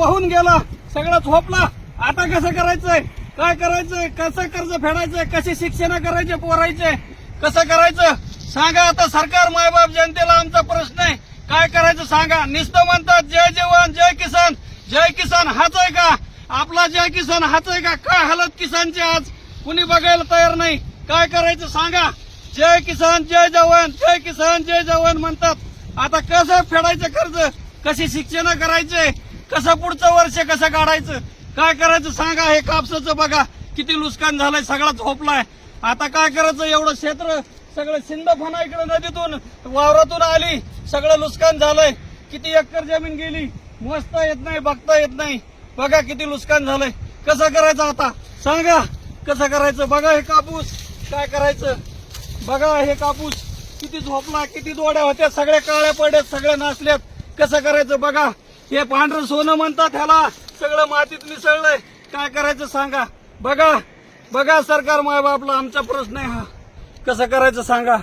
वाहून गेला. सगळं झोपला. आता कसं करायचंय? काय करायचंय? कसं कर्ज फेडायचंय? कशी शिक्षण करायचे पोरायचे? कसं करायचं? सांगा आता सरकार मायबाप जनतेला आमचा प्रश्न आहे. काय करायचं सांगा? नुसतं म्हणतात जय जवान जय किसान जय किसान हाच आहे का? आपला जय किसान हाच आहे का? काय हालत किसानची आज? कुणी बघायला तयार नाही. काय करायचं सांगा? जय किसान जय जवान जय किसान जय जवान म्हणतात. आता कसं फेडायचं कर्ज? कशी शिक्षण करायचे? कसं पुढचं वर्ष कसं काढायचं? काय करायचं सांगा हे कापसाचं बघा. किती नुकसान झालंय सगळा झोपलाय. आता काय करायचं? एवढं क्षेत्र सगळं सिंदफणा इकडे नदीतून वावरातून आली. सगळं नुकसान झालंय. किती एकर जमीन गेली? मोजता येत नाही बघता येत नाही. बघा किती नुकसान झालंय. कसं करायचं आता? सांगा. कसं करायचं? बघा हे कापूस. काय करायचं? बघा हे कापूस. किती झोपला किती दोड्या होत्या सगळ्या काळ्या पडल्यात सगळ्या नाचल्यात. कसं करायचं? बघा. हे पांढरं सोनं म्हणतात ह्याला. सगळं मातीत मिसळलंय. काय करायचं सांगा? बघा बघा सरकार मायबापला आमचा प्रश्न आहे हा. कसं करायचं सांगा?